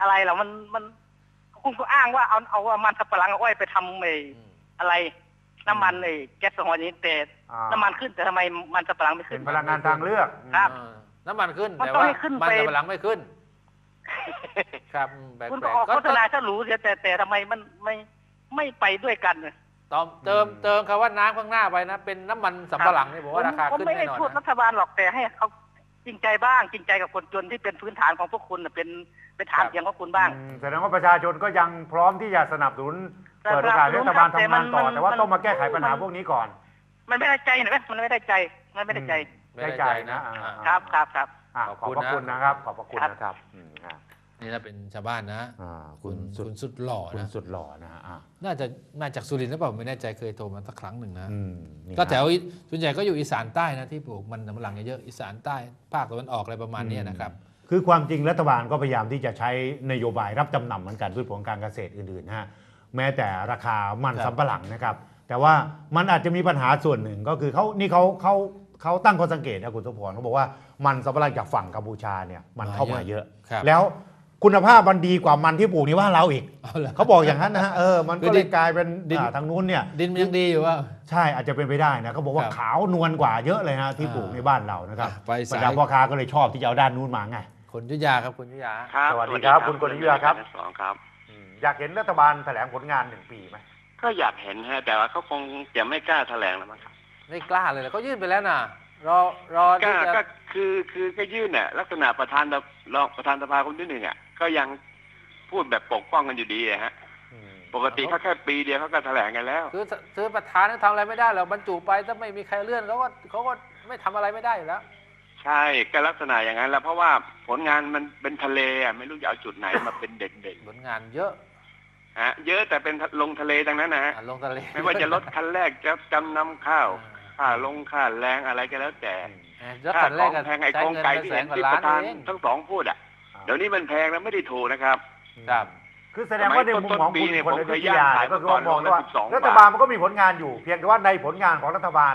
อะไรเหรอมันมันคุณก็อ้างว่าเอาเอาว่ามันสับปะหลังเอาอ้อยไปทำไอ้อืมอะไร น้ำมันไอ้แก๊สโซฮอล์นี้แต่อ่า น้ำมันขึ้นแต่ทำไมมันสับปะหลังไม่เป็ขึ้นนพลังงานทางเลือก ครับ อ่าน้ำมันขึ้นมันแต่ต้องว่าให้ขึ้นมันไปกำลังไม่ขึ้น ครับอืมแปลกคุณๆก็ออกก็โฆษณาฉลูเสียแต่แต่ทำไมมันไม่ไม่ไปด้วยกันเนี่ยเติมเติมเติมคำว่าน้ำข้างหน้าไปนะ เป็นน้ำมันสำปะหลังนี่ผมว่าราคาผมขึ้นไม่แน่ได้นอนพูดรันะฐบาลหรอกแต่ให้เขาจ ริงใจบ้างจริงใจกับคนจนที่เป็นพื้นฐานของพวกคุณน่ะเป็นเป็นฐานเสียงของคุณบ้าง อืมแสดงว่าประชาชนก็ยังพร้อมที่จะสนับสนุนสนับสนุนเปิดโอกาสให้รัฐบาลแต่ทำมังานนต่อมันแต่ว่ามันต้องมาแก้ไขปัญหามันพวกนี้ก่อน มันไม่ได้ใจเห็นไหมมันไม่ได้ใจมันไม่ได้ใจ ไม่ได้ใจใจนะนะอ่าอ่า ครับครับครับ อะขขออบบคุณพระคุณนะนะครับ ขอบพระคุณครับนะครับอืมอะ นี่ถ้าเป็นชาวบ้านนะอ่าคุณสุดคุณสุดหล่อคุณนะสุดหล่อนะฮะอะน่าจะมาจากสุรินทร์หรือเปล่าไม่แน่ใจเคยโทรมาสักครั้งหนึ่งนะ อืมนี่ก็แถวฮะส่วนใหญ่ก็อยู่อีสานใต้นะที่ปลูกมันสำปะหลังเยอะๆอีสานใต้ภาคตะวันออกอะไรประมาณเนี้ยนะครับ คือความจริงรัฐบาลก็พยายามที่จะใช้นโยบายรับจำนำเหมือนกันพืชผลการเกษตรอื่นๆนะฮะแม้แต่ราคามันครับ สำปะหลังนะครับ แต่ว่ามันอาจจะมีปัญหาส่วนหนึ่งก็คือเขานี่เขาเขาเขาตั้งข้อสังเกตนะคุณสมพรเขาบอกว่ามันสำปะหลังจากฝั่งกัมพูชาเนี่ยมันเข้ามาเยอะ ครับ แล้ว คุณภาพมันดีกว่ามันที่ปลูกในบ้านเราอีกเอาละเขาบอกอย่างนั้นนะฮะเออมันคืก็อเลดิยนกลายเป็นดิน อ่าทางนู้นเนี่ย ดินมันยังดีอยู่ว่า ใช่อาจจะเป็นไปได้นะเขาบอกว่าครับขาวนวลกว่าเยอะเลยฮะที่อ่าปลูกในบ้านเรานะครับอะไปบรสารดายพ่อค้าก็เลยชอบที่จะเอาด้านนู้นมาไง คนยุธยาครับคนยุธยา ครับสวัสดีครับคุณกลยุทธ์ครับ สองครับอืมอยากเห็นรัฐบาลแถลงผลงานหนึ่งปีไหมก็อยากเห็นฮะแต่ว่าเขาคงจะไม่กล้าแถลงแล้วมั้งครับไม่กล้าเลยเหรอเขายื่นไปแล้วนะรอรอกที่ล้าจะก็คือคือก็ยื่นเนี่ยลักษณะประธานสรองประธานสภาคนที่หนึ่งอะ ก็ยังพูดแบบปกป้องกันอยู่ดีอะฮะอืมปกติเขาแค่ปีเดียวเขาก็แถลงกันแล้ว คือซื้อประธานก็ทำอะไรไม่ได้หรอกบรรจุไปถ้าไม่มีใครเลื่อนเขาก็เขาก็ไม่ทำอะไรไม่ได้อยู่แล้ว ใช่ก็ลักษณะอย่างนั้นแล้วเพราะว่าผลงานมันเป็นทะเลอะไม่รู้จะเอาจุดไหนมาเป็นเด่นผลงานเยอะๆฮะเยอะแต่เป็นลงทะเลดังนั้นนะฮะ อะลงทะเลไม่ว่าจะลดคันแรกจะจำนำข้าวค่าลงค่าแรงอะไรก็แล้วแต่เออรถค่าคันขแรอกงก็แพงไอ้ใช้โครงเงินไก่ไปที่แสเห็นนกว่าที่ล้าปนระธานเอง ทั้งสองพูดอะ เดี๋ยวนี้มันแพงแล้วไม่ได้ถูกนะครับ ครับ คือแสดงว่าในมุมของต้นปีคุณเนี่ยคนผมในเควิยทย่างยาขายก็คือว่ามองเมื่อก่อนว่าโลละ12รัฐบาลมันก็มีผลงานอยู่ เพียงแต่ว่าในผลงานของรัฐบาล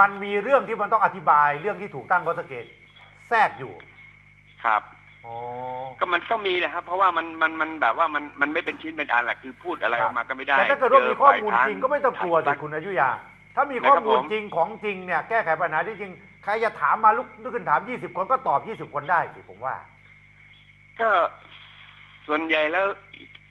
มันมีเรื่องที่มันต้องอธิบายเรื่องที่ถูกตั้งข้อสังเกตแทรกอยู่ ครับอ๋อก็มันก็มีนะครับ เพราะว่ามันมันมันแบบว่ามันมันไม่เป็นชิ้นเป็นอันแหละคือพูดอะไรครัอบอกมาก็ไม่ได้แต่ถ้าเกิดว่ามีข้อมูลเฝ่ายจริงก็ไม่ต้องกลัวสิขัดคุณอยุยา ถ้ามีข้อมูลนะครับผมจริงของจริงเนี่ยแก้ไขปัญหาได้จริงใครจะถามมาลุกลุกขึ้นถาม 20 คนก็ตอบ 20 คนได้สิผมว่า ก็ส่วนใหญ่แล้ว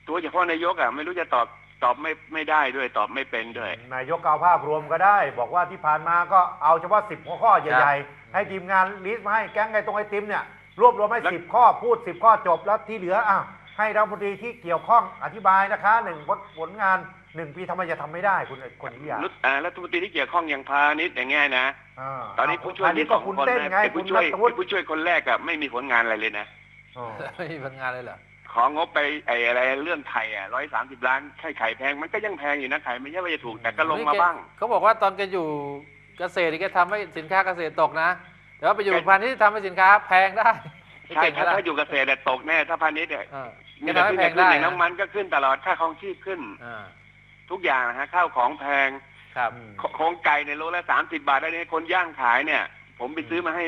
ตัวเฉพาะนายกอะ ไม่รู้จะตอบตอบไม่ไม่ได้ด้วยตอบไม่เป็นด้วย นายกกล่าวภาพรวมก็ได้ บอกว่าที่ผ่านมาก็เอาเฉพาะ10หัวข้อใหญ่ๆ ให้ทีมงานลิสต์มาให้แก๊งไงตรงไอติมเนี่ย รวบรวมให้แล้ว10ข้อพูด10ข้อจบแล้วที่เหลืออะให้รัฐมนตรีที่เกี่ยวข้องอธิบายนะคะหนึ่งผลผลงานหนึ่งปีทำไมจะทำไม่ได้คุณคนนี้อะรัฐอ่ารัฐมนตรีที่เกี่ยวข้องอย่างพาณิชย์อย่างเงี้ยนะาตอนนี้ผู้ช่วยอันนี้มีก็สองคุณคนเต้นนะไงเป็นคุณผู้ช่วยนัทวุฒิผู้ช่วยคนแรกอะไม่มีผลงานอะไรเลยนะอ๋อ ไม่มีผลงานเลยเหรอ ของบไปไอ้อะไรเรื่องไข่อะร้อยสามสิบล้านไข่ไข่แพงมันก็ยังแพงอยู่นะไข่ไม่ใช่ว่าจะถูกแต่ก็ลงมาบ้าง เขาบอกว่าตอนแกอยู่เกษตรนี่แกทำให้สินค้าเกษตรตกนะแต่ว่าไปอยู่แกพาณิชย์ทำให้สินค้าแพงได้ใช่เก่งครับนะถ้าอยู่เกษตรเนี่ยตกแน่ถ้าพาณิชย์เนี่ยเออแกมีแต่ทำให้ขึ้นแพแต่งขึ้นได้อย่างน้ำมันก็ขึ้นตลอดค่าครองชีพขึ้นอ่าทุกอย่างนะฮะข้าวของแพงครับโคโครงไก่ในยโลละสามสิบาทแล้วเนี่ยคนย่างขายเนี่ย ผมไปซื้อมาให้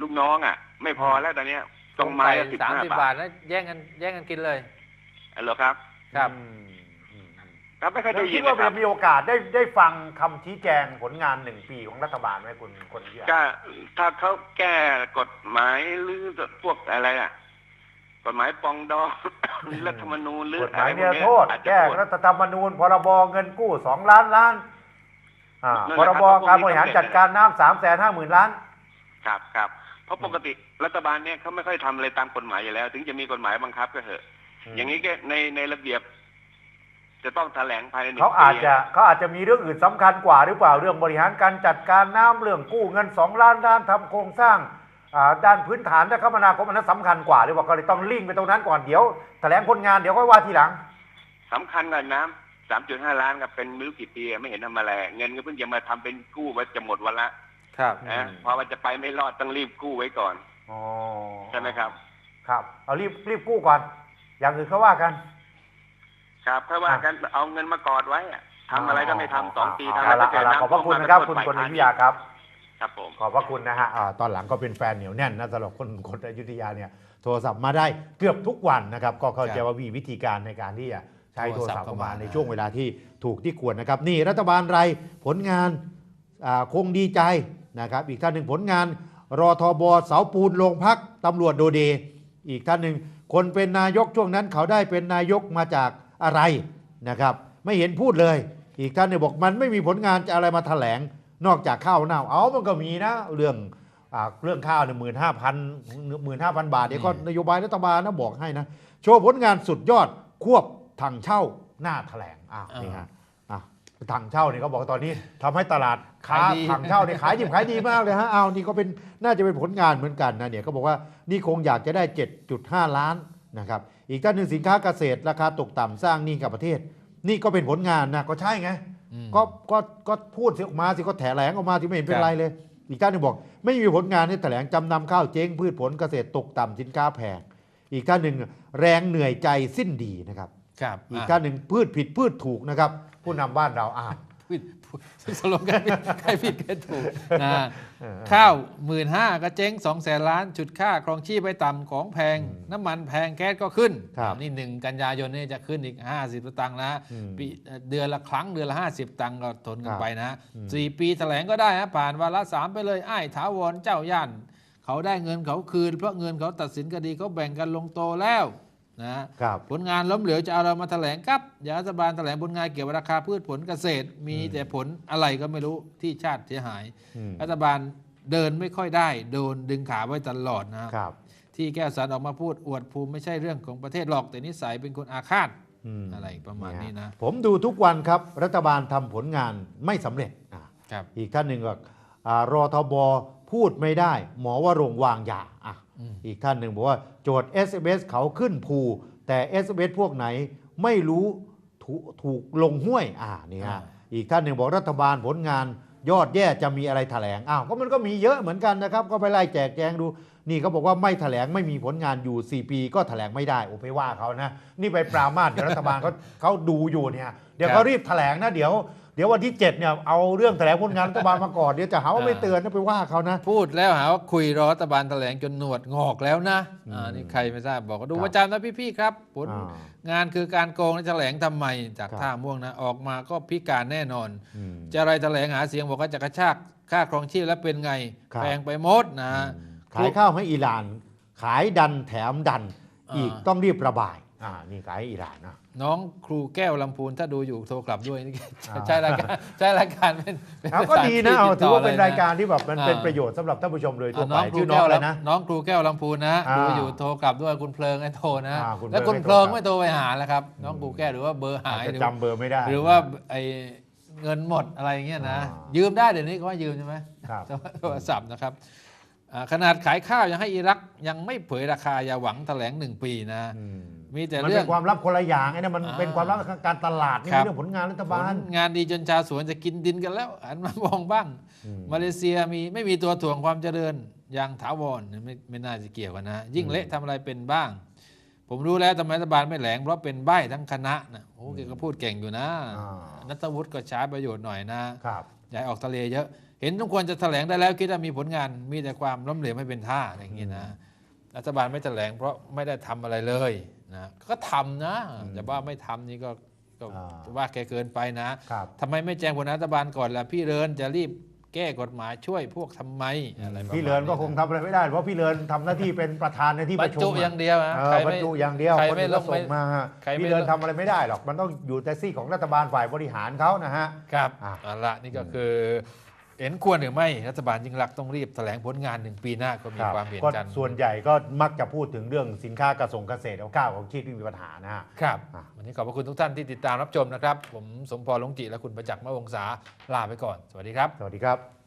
ลูกน้องอะ ไม่พอแล้วตอนเนี้ย ต้องไม้ละสิบสามห้าสิบบาบาททนะแย่งกันแย่งกันกินเลยอ๋อเหรอครับ ครับอืมอืมอืมครับไม่เคยแล้วได้ยิคินดว่านะครับมีโอกาสได้ได้ฟังคำชี้แจงผลงานหนึ่งปีของรัฐบาลไหมคุณคนนี้อะก็ถ้าเขาแก้กฎหมายหรือพวกอะไรอะ กฎหมายปรองดองหรือรัฐธรรมนูญหรือกฎหมายอะไรพเนี่วยกโทษอาจจะแก้พูดรัฐธรรมนูญพรบเงินกู้สองล้านล้านอ่านั่นพแหรละบครับการบริหารพวกนี้จัดการน้ำสามแสนห้าหมื่นล้าน ครับครับ เพราะปกติรัฐบาลเนี่ยเขาไม่ค่อยทำอะไรตามกฎหมายอยู่แล้ว ถึงจะมีกฎหมายบังคับก็เถอะ อย่างนี้ก็ในในระเบียบ จะต้องแถลงภายในหนึ่งเขาอาจปีจะเขาอาจจะมีเรื่องอื่นสำคัญกว่าหรือเปล่าเรื่องบริหารการจัดการน้ำเรื่องกู้เงินสองล้านด้านทำโครงสร้างอ่าด้านพื้นฐานและคมนาคมอันนั้นสำคัญกว่าหรือว่าก็เลยต้องลิงก์ไปตรงนั้นก่อนเดี๋ยวแถลงผลงานเดี๋ยวค่อยว่าทีหลังสำคัญกว่าน้ำสามจุดห้าล้านครับเป็นไม่รู้กี่ปีไม่เห็นทำอะไรเงินก็เพิ่งจะมาทำเป็นกู้ไว้จะหมดวันละ ครับอืมนะพอมันจะไปไม่รอดต้องรีบกู้ไว้ก่อนอ๋อใช่ไหมครับ ครับ เอารีบรีบกู้ก่อน อย่างอื่นเขาว่ากัน ครับเพราะว่ากันเอาเงินมากอดไว้อะทำอะไรก็ไม่ทำสองปีทำเอาอะไรละก็เอาละน้ำขอบพระคุณท่วมมานะครับก็คุณโทษคนฝ่วิทยาครับคครับผม ขอบพระคุณนะฮะอ่าตอนหลังก็เป็นแฟนเหนียวแน่นนะสำหรับคนคนอยุธยาเนี่ย โทรศัพท์มาได้เกือบทุกวันนะครับ ก็เข้าใจครับว่ามีวิธีการในการที่จะใช้โทโทรรศัศัพพท์ท์เข้ามาเข้ามาในช่วงเวลาที่ถูกที่ควรนะครับ นี่รัฐบาลไรผลงานอ่าคงดีใจ นะครับ อีกท่านหนึ่งผลงานรอทบเสาปูนโรงพักตำรวจโดเด อีกท่านหนึ่งคนเป็นนายกช่วงนั้นเขาได้เป็นนายกมาจากอะไรนะครับ ไม่เห็นพูดเลย อีกท่านเนี่ยบอกมันไม่มีผลงานจะอะไรมาแถลง นอกจากข้าวเน่าเอามันก็มีนะเรื่องอ่าเรื่องข้าวเนี่ยหมื่นห้าพันหมื่นห้าพันบาทเดี๋ยวก็นโยบายรัฐบาลนะบอกให้นะ โชว์ผลงานสุดยอดควบถังเช่าหน้าแถลงอ้าวนี่ฮะอะ ถังเช่าเนี่ยเขาบอกว่าตอนนี้ทำให้ตลาดค้าขายดีถังเช่าเนี่ยขายดิบขายดีมากเลยฮะเอานี่ก็เป็นน่าจะเป็นผลงานเหมือนกันนะเนี่ยเขาบอกว่านี่คงอยากจะได้ 7.5 ล้านนะครับอีกท่านหนึ่งสินค้าเกษตรราคาตกต่ำสร้างหนี้กับประเทศ นี่ก็เป็นผลงานนะก็ใช่ไงอืมก็ก็ก็พูดสิออกมาสิก็แถลงออกมาที่ไม่เห็นเป็นครับไรเลย อีกท่านหนึงบอก ไม่มีผลงานให้แถลงจำนำข้าวเจ๊งพืชผลเกษตรตกต่ำสินค้าแพงอีกท่านหนึ่งแรงเหนื่อยใจสิ้นดีนะครับ ครับอีกท่านหนึ่งพืชผิดพืชถูกนะครับ ผู้นำบ้านเราอ่านผิดสโลแกนผิดใครผิดใครถูกนะเออข้าวหมื่นห้าก็เจ๊งสองแสนล้าน จุดค่าครองชีพไปต่ำของแพงอืมน้ำมันแพงแก๊สก็ขึ้นครับนี่หนึ่งกันยายนนี่จะขึ้นอีก 50สตังค์นะอืมปีเดือนละครั้งเดือนละ 50 ตังค์ก็ทนกัคนรับไปนะอืมสี่ปีแถลงก็ได้ฮะผ่านวาระสามไปเลยไอ้ายถาวรเจ้าย่านเขาได้เงินเขาคืน เพราะเงินเขาตัดสินคดีเขาแบ่งกันลงโตแล้ว นะครับผลงานล้มเหลวจะเอาเรามาแถลงครับอย่ารัฐบาลแถลงผลงานเกี่ยวกับราคาพืชผลเกษตร มีอืมแต่ผลอะไรก็ไม่รู้ที่ชาติเสียหายอืมรัฐบาลเดินไม่ค่อยได้โดนดึงขาไว้ตลอดนะครับครับ ที่แก้วสารออกมาพูดอวดภูมิไม่ใช่เรื่องของประเทศหรอกแต่นิสัยเป็นคนอาฆาตมอะไรประมาณนี้นะ ผมดูทุกวันครับ รัฐบาลทำผลงานไม่สำเร็จอะครับอีกท่านหนึ่งก็อ่ารอทบพูดไม่ได้ หมอว่าโรงวางยา อะอืมอีกท่านหนึ่งบอกว่าโจทย์ SMS เขาขึ้นภู แต่ SMS พวกไหนไม่รู้ถกถูกลงห้วยอ่านี่ฮะอีกท่านหนึ่งบอกรัฐบาลผลงานยอดแย่จะมีอะไรแถลงอ้าวก็มันก็มีเยอะเหมือนกันนะครับ ก็ไปไล่แจกแจงดู นี่เขาบอกว่าไม่แถลงไม่มีผลงานอยู่ 4 ปี ก็แถลงไม่ได้โอ้ไปว่าเขานะ นี่ไปปรามาสเดี๋ยวรัฐบาลเขาเขาดูอยู่เนี่ยเดี๋ยวเขารีบแถลงนะเดี๋ยวเดี๋ยววันที่ 7เนี่ยเอาเรื่องแถลงผลงานรัฐบาลมาก่อนเดี๋ยวจะหาว่าไม่เตือนนะไปว่าเขานะ พูดแล้วหาว่าคุยรอรัฐบาลแถลงจนหนวดงอกแล้วนะอืมอ่านี่ใครไม่ทราบบอกว่าดูครับประจำนะพี่ๆครับผลอ่างานคือการโกงและแถลงทำไมจากครับท่าม่วงนะออกมาก็พิการแน่นอนอืมจะอะไรแถลงหาเสียงบอกว่าจะกระชากค่าครองชีพแล้วเป็นไงครับแพงไปหมดนะ ขายข้าวให้อิหร่าน ขายดันแถมดันอ่าอีกต้องรีบระบายอ่านี่ขายให้อิหร่านนะน้องครูแก้วลำพูนถ้าดูอยู่โทรกลับด้วยนี่อ่าใช่รายการใช่รายการเป็นเป็นเอาก็ภษดีนะเอาที่ถือว่าเป็นติดต่รายการที่แบบมันอ่าเป็นประโยชน์สำหรับท่านผู้ชมโดยทั่วอ่าไปน้องครูชื่อน้อแก้งวอะไรนะน้องครูแก้วลำพูนนะอ่าดูอยู่โทรกลับด้วยคุณเพลิงให้โทรนะอ่าคุณแล้วคุณเพเพลิลิงงไม่ไม่โทโทรรกลับไปหาแล้วครับ น้องครูแก้วหรือว่าเบอร์หายอาจหจะรือจำเบอร์ไม่ได้ หรือว่าไอเงินหมดอะไรเงี้ยนะอ่ายืมได้เดี๋ยวนี้ก็ว่ายืมใช่ไหมครับโทรศัพท์นะครับอ่า ขนาดขายข้าวยังให้อิรักยังไม่เผยราคาอย่าหวังแถลงหนึ่งปีนะอืมมีแต่มันเรื่อเป็งนความลับคนละอย่างไอ้นี่มันอ่าเป็นความลับทางการตลาดนี่ครับเรื่องผลงานรัฐผบาลลงานดีจนชาวสวนจะกินดินกันแล้วหันมามองบ้างอืมมาเลเซียมีไม่มีตัวถ่วงความเจริญอย่างถาวรไม่ไม่น่าจะเกี่ยวกันนะ ยิ่งอืมเละทำอะไรเป็นบ้าง ผมรู้แล้วทำไมรัฐบาลไม่แหลงเพราะเป็นใบ้ทั้งคณะนะโอ้แกก็พูดเก่งอยู่นะอ่านัทวุฒิก็ใช้ประโยชน์หน่อยนะครับ อย่าให้ออกทะเลเยอะ เห็นทุกคนจะแถลงได้แล้วคิดว่ามีผลงานมีแต่ความล้มเหลวไม่เป็นท่าอะไรอย่างนี้นะรัฐบาลไม่แถลงเพราะไม่ได้ทำอะไรเลยนะก็ทำนะแต่ว่าไม่ทำนี่ก็ก็อ่าว่าแกเกินไปนะครับทำไมไม่แจ้งผลรัฐบาลก่อนล่ะพี่เรินจะรีบ แก้กฎหมายช่วยพวกทำไมอะไรประมาณพี่เลินก็คงทำอะไรไม่ได้ เพราะพี่เลินทำหน้าที่เป็นประธานในที่บปรรระชุมจุอะอย่างเดียวนะเอใครอบรรไม่จุอย่างเดียวใครคนไม่อื่นก็ลงไม่ส่งมาฮะใครไม่พี่เลินลงทำอะไรไม่ได้หรอกมันต้องอยู่แต่ซี่ของรัฐบาลฝ่ายบริหารเขานะฮะครับอะเอาละนี่ก็คือ เห็นควรหรือไม่รัฐบาลยิ่งรักษณ์ต้องรีบแถลงผลงานหนึ่งปีหน้าก็มีครับความเห็นก็กันส่วนใหญ่ก็มักจะพูดถึงเรื่องสินค้ากระส่งเกษตรเอาข้าวของชีพที่มีปัญหานะฮะครับอะวันนี้ขอบพระคุณทุกท่านที่ติดตามรับชมนะครับ ผมสมพรหลวงจิและคุณประจักษ์มะวงศาลาไปก่อน สวัสดีครับ สวัสดีครับ